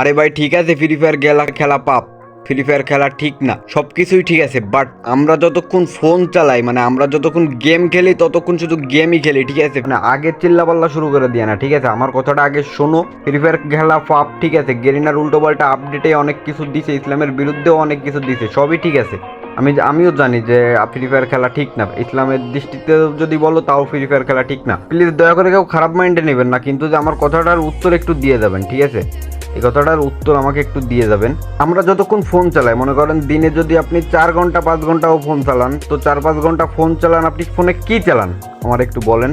আরে ভাই, ঠিক আছে ফ্রি ফায়ার গেলা খেলা পাপ। ফ্রি ফায়ার খেলা ঠিক না সব কিছুই ঠিক আছে বাট আমরা যতক্ষণ ফোন চালাই মানে আমরা যতক্ষণ গেম খেলি, ততক্ষণ শুধু গেমই খেলি, ঠিক আছে? মানে আগে চিল্লা পাল্লা শুরু করে দিয়ে না, ঠিক আছে? আমার কথাটা আগে শোনো ফ্রি ফায়ার খেলা পাপ, ঠিক আছে? গেরিনার উল্টো পাল্টা আপডেটে অনেক কিছু দিছে, ইসলামের বিরুদ্ধেও অনেক কিছু দিছে, সবই ঠিক আছে। আমি, আমিও জানি যে ফ্রি ফায়ার খেলা ঠিক না, ইসলামের দৃষ্টিতে যদি বলো, তাও ফ্রি ফায়ার খেলা ঠিক না। প্লিজ দয়া করে কেউ খারাপ মাইন্ডে নেবেন না, কিন্তু যে আমার কথাটার উত্তর একটু দিয়ে দেবেন ঠিক আছে? এই কথাটার উত্তর আমাকে একটু দিয়ে যাবেন। আমরা যতক্ষণ ফোন চালাই, মনে করেন দিনে যদি আপনি চার ঘণ্টা, পাঁচ ঘন্টাও ফোন চালান, তো চার, পাঁচ ঘণ্টা ফোন চালান, আপনি ফোনে কি চালান? আমার একটু বলেন,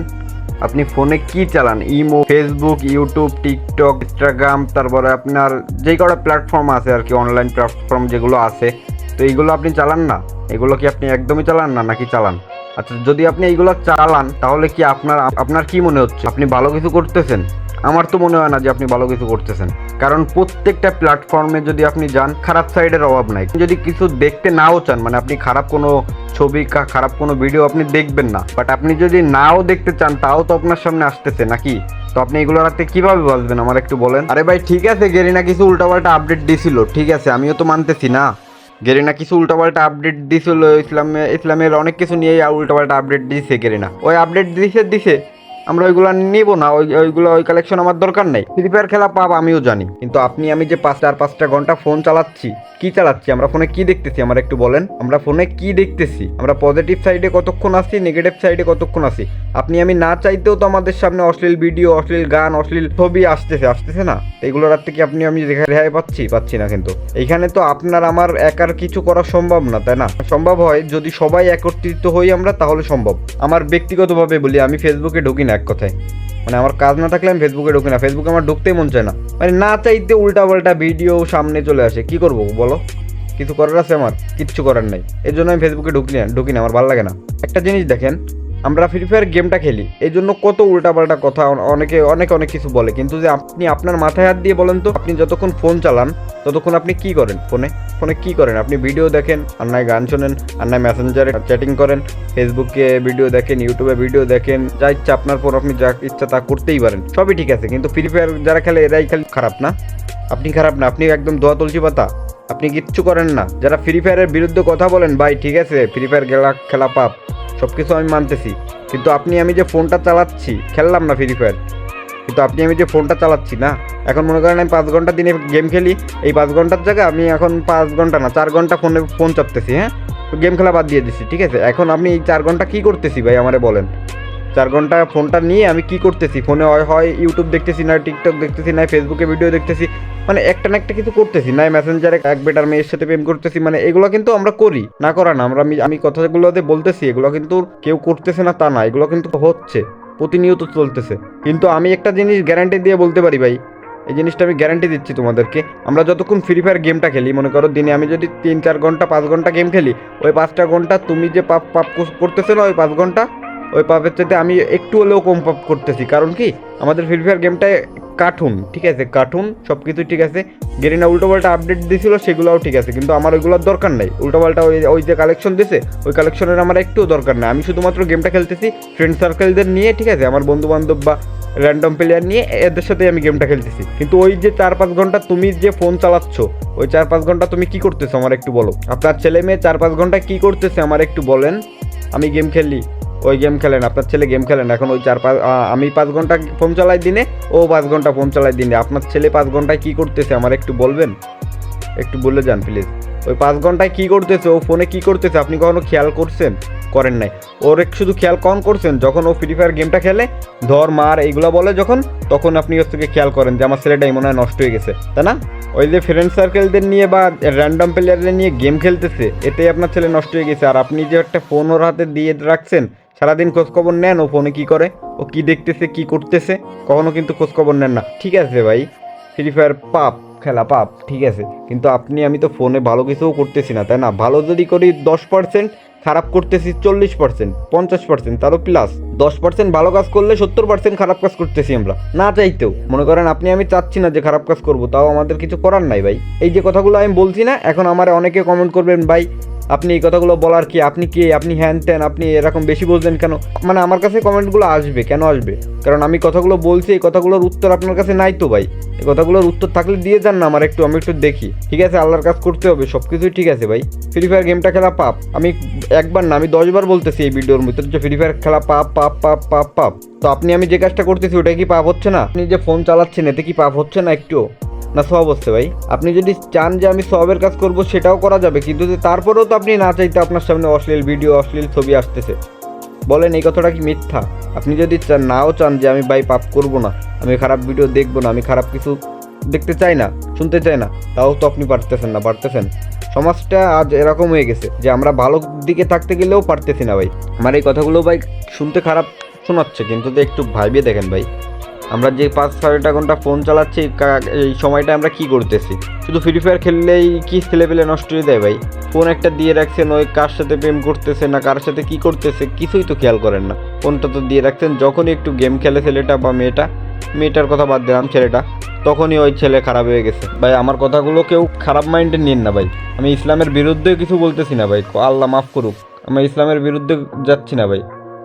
আপনি ফোনে কি চালান? Imo Facebook YouTube TikTok Instagram তারপরে আপনার যে কটা প্ল্যাটফর্ম আছে আর কি অনলাইন প্ল্যাটফর্ম যেগুলো আছে, তো এইগুলো আপনি চালান না? এগুলো কি আপনি একদমই চালান না, নাকি চালান? আচ্ছা যদি আপনি এইগুলো চালান, তাহলে কি আপনার আপনার কি মনে হচ্ছে? আপনি ভালো কিছু করতেছেন? আমার তো মনে হয় না যে আপনি ভালো কিছু করতেছেন। কারণ প্রত্যেকটা প্ল্যাটফর্মে যদি আপনি যান, খারাপ সাইডের অভাব নাই। যদি কিছু দেখতে নাও চান মানে আপনি খারাপ কোনো ছবি খারাপ কোনো ভিডিও আপনি দেখবেন না। বাট আপনি যদি নাও দেখতে চান, তাও তো আপনার সামনে আসতেছে, নাকি? তো আপনি এগুলো রাখতে কীভাবে বাঁচবেন আমার একটু বলেন? আরে ভাই, ঠিক আছে, গেরিনা কিছু উল্টাপাল্টা আপডেট দিছিল, ঠিক আছে, আমিও তো মানতেছি না। গেরিনা কিছু উল্টাপাল্টা আপডেট দিছিল, ইসলামে, ইসলামের অনেক কিছু নিয়েই উল্টাপাল্টা আপডেট দিছে গেরিনা। ওই আপডেট দিছে দিছে আমরা ওইগুলো নিব না, ওই ওইগুলো ওই কালেকশন আমার দরকার নেই। ফ্রি ফায়ার খেলা পাব আমিও জানি, কিন্তু আপনি আমি যে পাঁচ চার পাঁচটা ঘণ্টা ফোন চালাচ্ছি, কি চালাচ্ছি? আমরা ফোনে কি দেখতেছি? আমার একটু বলেন, আমরা ফোনে কি দেখতেছি? আমরা পজিটিভ সাইডে কতক্ষণ আসি নেগেটিভ সাইডে কতক্ষণ আসি আপনি আমি না চাইতেও তো আমাদের সামনে অশ্লীল ভিডিও অশ্লীল গান, অশ্লীল ছবি আসতেছে আসতেছে না? তো এগুলো রাত থেকে আপনি আমি রেহাই পাচ্ছি পাচ্ছি না কিন্তু। এইখানে তো আপনার আমার একার কিছু করা সম্ভব না, তাই না? সম্ভব হয় যদি সবাই একত্রিত হই আমরা, তাহলে সম্ভব। আমার ব্যক্তিগতভাবে বলি, আমি ফেসবুকে ঢুকি না। এক কথায়। মানে আমার কাজ না থাকলে আমি ফেসবুকে ঢুকি না। ফেসবুকে আমার ঢুকতেই মন চায় না। মানে না চাইতে উল্টা পাল্টা ভিডিও সামনে চলে আসে। কি করব বলো? কিছু করার আছে আমার, কিচ্ছু করার নাই। এর জন্য আমি ফেসবুকে ঢুকি না ঢুকি না, আমার ভালো লাগে না। একটা জিনিস দেখেন আমরা ফ্রি ফায়ার গেমটা খেলি। এই জন্য কত উল্টাপাল্টা কথা অন- অনেকে, অনেক অনেক কিছু বলে। কিন্তু যে আপনি আপনার মাথায় হাত দিয়ে বলেন তো, আপনি যতক্ষণ ফোন চালান, ততক্ষণ আপনি কি করেন ফোনে ফোনে কি করেন? আপনি ভিডিও দেখেন আর নয় গান শোনেন আর নয় মেসেঞ্জারে চ্যাটিং করেন ফেসবুকে ভিডিও দেখেন ইউটিউবে ভিডিও দেখেন, যা ইচ্ছা আপনার ফোন আপনি যা ইচ্ছা তা করতেই পারেন। সবই ঠিক আছে, কিন্তু ফ্রি ফায়ার যারা খেলে, এরাই খালি খারাপ না। আপনি খারাপ না, আপনি একদম দোয়া তুলসী পাতা। আপনি কিচ্ছু করেন না। যারা ফ্রি ফায়ারের বিরুদ্ধে কথা বলেন, ভাই, ঠিক আছে ফ্রি ফায়ার খেলা খেলা পাপ। সব কিছু আমি মানতেছি। কিন্তু আপনি, আমি যে ফোনটা চালাচ্ছি, খেললাম না ফ্রি ফায়ার কিন্তু আপনি, আমি যে ফোনটা চালাচ্ছি না, এখন মনে করেন আমি পাঁচ ঘণ্টা দিনে গেম খেলি, এই পাঁচ ঘণ্টার জায়গায় আমি এখন পাঁচ ঘণ্টা না, চার ঘণ্টা ফোনে ফোন চাপতেছি হ্যাঁ? গেম খেলা বাদ দিয়ে দিচ্ছি ঠিক আছে? এখন আপনি এই চার ঘণ্টা কী করতেছি ভাই, আমারে বলেন? চার ঘণ্টা ফোনটা নিয়ে আমি কি করতেছি? ফোনে হয় ইউটিউব দেখতেছি না টিকটক দেখতেছি না ফেসবুকে ভিডিও দেখতেছি মানে একটা না একটা কিছু করতেছি না মেসেঞ্জারে এক বেটার মেয়ের সাথে প্রেম করতেছি মানে এগুলো কিন্তু আমরা করি, না করা না, আমরা আমি আমি কথাগুলোতে বলতেছি, এগুলো কিন্তু কেউ করতেছে না, তা না, এগুলো কিন্তু হচ্ছে, প্রতিনিয়ত চলতেছে। কিন্তু আমি একটা জিনিস গ্যারান্টি দিয়ে বলতে পারি ভাই, এই জিনিসটা আমি গ্যারান্টি দিচ্ছি তোমাদেরকে, আমরা যতক্ষণ ফ্রি ফায়ার গেমটা খেলি, মনে করো দিনে আমি যদি তিন চার ঘণ্টা, পাঁচ ঘণ্টা গেম খেলি, ওই পাঁচটা ঘণ্টা তুমি যে পাপ পাপ করতেছো না, ওই পাঁচ ঘণ্টা ওই পাপের চাইতে আমি একটু হলেও কম পাপ করতেছি। কারণ কি? আমাদের ফ্রি ফায়ার গেমটায় কার্টুন ঠিক আছে? কার্টুন সব কিছু ঠিক আছে। গেরিনা উল্টোপাল্টা আপডেট দিছিল, সেগুলোও ঠিক আছে। কিন্তু আমার ওইগুলোর দরকার নেই। উল্টোপাল্টা ওই ওই যে কালেকশন দিছে, ওই কালেকশনের আমার একটুও দরকার নেই। আমি শুধুমাত্র গেমটা খেলতেছি ফ্রেন্ড সার্কেলদের নিয়ে, ঠিক আছে? আমার বন্ধু বান্ধব বা র্যান্ডম প্লেয়ার নিয়ে, এদের সাথে আমি গেমটা খেলতেছি। কিন্তু ওই যে চার পাঁচ ঘণ্টা তুমি যে ফোন চালাচ্ছ, ওই চার পাঁচ ঘণ্টা তুমি কি করতেছো? আমার একটু বলো। আপনার ছেলে মেয়ে চার পাঁচ ঘণ্টা কি করতেছে? আমার একটু বলেন। আমি গেম খেলি। ওই গেম খেলেন, আপনার ছেলে গেম খেলেন, এখন ওই চার পাঁচ আমি পাঁচ ঘণ্টা ফোন চালাই দিনে, ও পাঁচ ঘণ্টা ফোন চালাই দিনে। আপনার ছেলে পাঁচ ঘন্টায় কি করতেছে, আমার একটু বলবেন? একটু বলে যান প্লিজ ওই পাঁচ ঘন্টায় কি করতেছে, ও ফোনে কি করতেছে, আপনি কখনো খেয়াল করছেন? করেন নাই। ওর শুধু খেয়াল কম করছেন? যখন ও ফ্রি ফায়ার গেমটা খেলে, ধর, মার, এইগুলো বলে যখন, তখন আপনি ওর থেকে খেয়াল করেন যে আমার ছেলেটাই মনে হয় নষ্ট হয়ে গেছে, তাই না? ওই যে ফ্রেন্ড সার্কেলদের নিয়ে বা র্যান্ডম প্লেয়ারদের নিয়ে গেম খেলতেছে, এতেই আপনার ছেলে নষ্ট হয়ে গেছে। আর আপনি যে একটা ফোন ওর হাতে দিয়ে রাখছেন সারাদিন খোঁজখবর নেন, ও ফোনে কি করে, ও কি দেখতেছে, কি করতেছে, কখনো কিন্তু খোঁজখবর নেন না। ঠিক আছে ভাই ফ্রি ফায়ার পাপ, খেলা পাপ, ঠিক আছে। কিন্তু আপনি, আমি তো ফোনে ভালো কিছুও করতেছি না, তাই না? ভালো যদি করি দশ পার্সেন্ট খারাপ করতেছি চল্লিশ পার্সেন্ট পঞ্চাশ পার্সেন্ট তারও প্লাস দশ পার্সেন্ট ভালো কাজ করলে সত্তর পার্সেন্ট খারাপ কাজ করতেছি আমরা। না চাইতেও। মনে করেন আপনি, আমি চাচ্ছি না যে খারাপ কাজ করব, তাও আমাদের কিছু করার নাই ভাই। এই যে কথাগুলো আমি বলছি না, এখন আমার অনেকে কমেন্ট করবেন, ভাই আপনি এই কথাগুলো বলার কি? আপনি কে? আপনি হ্যান ত্যান? আপনি এরকম বেশি বলছেন কেন? মানে আমার কাছে কমেন্টগুলো আসবে, কেন আসবে? কারণ আমি কথাগুলো বলছি, এই কথাগুলোর উত্তর আপনার কাছে নাই তো ভাই। এই কথাগুলোর উত্তর থাকলে দিয়ে যান না আমার একটু, আমি একটু দেখি। ঠিক আছে, আল্লাহর কাজ করতে হবে সব কিছুই ঠিক আছে ভাই। ফ্রি ফায়ার গেমটা খেলা পাপ। আমি একবার না, আমি দশবার বলতেছি এই ভিডিওর মধ্যে, যে ফ্রি ফায়ার খেলা পাপ পাপ পাপ পাপ পাপ। তো আপনি, আমি যে কাজটা করতেছি ওটা কি পাপ হচ্ছে না? আপনি যে ফোন চালাচ্ছেন, এতে কি পাপ হচ্ছে না একটু? না, সব হচ্ছে ভাই। আপনি যদি চান যে আমি সবের কাজ করব, সেটাও করা যাবে। কিন্তু যে তারপরেও তো আপনি না চাইতে আপনার সামনে অশ্লীল ভিডিও, অশ্লীল ছবি আসতেছে। বলেন, এই কথাটা কি মিথ্যা? আপনি যদি নাও চান যে আমি ভাই পাপ করব না, আমি খারাপ ভিডিও দেখব না, আমি খারাপ কিছু দেখতে চাই না, শুনতে চাই না, তাও তো আপনি পারতেছেন না, পারতেছেন। সমাজটা আজ এরকম হয়ে গেছে যে আমরা ভালো দিকে থাকতে গেলেও পারতেছি না ভাই। আমার এই কথাগুলো ভাই শুনতে খারাপ শোনাচ্ছে, কিন্তু একটু ভাইবে দেখেন ভাই। আমরা যে পাঁচ ছয়টা ঘণ্টা ফোন চালাচ্ছি এই সময়টা আমরা কি করতেছি? শুধু ফ্রি ফায়ার খেললেই কি ছেলেপেলে নষ্ট হয়ে দেয় ভাই? ফোন একটা দিয়ে রাখছেন, ওই কার সাথে প্রেম করতেছে না, কার সাথে কি করতেছে, কিছুই তো খেয়াল করেন না। ফোনটা তো দিয়ে রাখছেন, যখনই একটু গেম খেলে ছেলেটা বা মেয়েটা, মেয়েটার কথা বাদ দিলাম ছেলেটা, তখনই ওই ছেলে খারাপ হয়ে গেছে। ভাই, আমার কথাগুলো কেউ খারাপ মাইন্ডে নিন না ভাই। আমি ইসলামের বিরুদ্ধে কিছু বলতেছি না ভাই, আল্লাহ মাফ করুক। আমি ইসলামের বিরুদ্ধে যাচ্ছি না ভাই।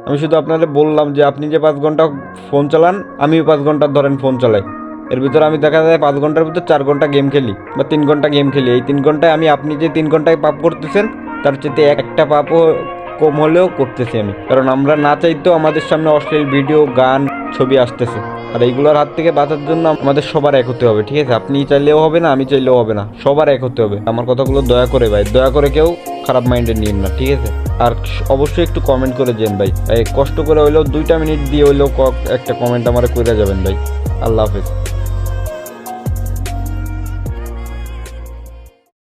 আমি শুধু আপনাদের বললাম যে আপনি যে পাঁচ ঘণ্টা ফোন চালান, আমিও পাঁচ ঘণ্টা ধরেন ফোন চালাই। এর ভিতরে আমি দেখা যায় পাঁচ ঘণ্টার ভিতর চার ঘণ্টা গেম খেলি বা তিন ঘণ্টা গেম খেলি। এই তিন ঘন্টায় আমি, আপনি যে তিন ঘন্টায় পাপ করতেছেন, তার চেয়ে একটা পাপও কম হলেও করতেছি আমি। কারণ আমরা না চাইতেও আমাদের সামনে অশ্লীল ভিডিও, গান, ছবি আসতেছে। আর এইগুলোর হাত থেকে বাঁচার জন্য আমাদের সবার এক হতে হবে, ঠিক আছে? আপনি চাইলেও হবে না, আমি চাইলেও হবে না, সবার এক হতে হবে। আমার কথাগুলো দয়া করে ভাই, দয়া করে কেউ খারাপ মাইন্ডে নিন না, ঠিক আছে? আর অবশ্যই একটু কমেন্ট করে যেন ভাই। কষ্ট করে হইলেও দুইটা মিনিট দিয়ে হইলেও একটা কমেন্ট আমার করে যাবেন ভাই। আল্লাহ হাফেজ।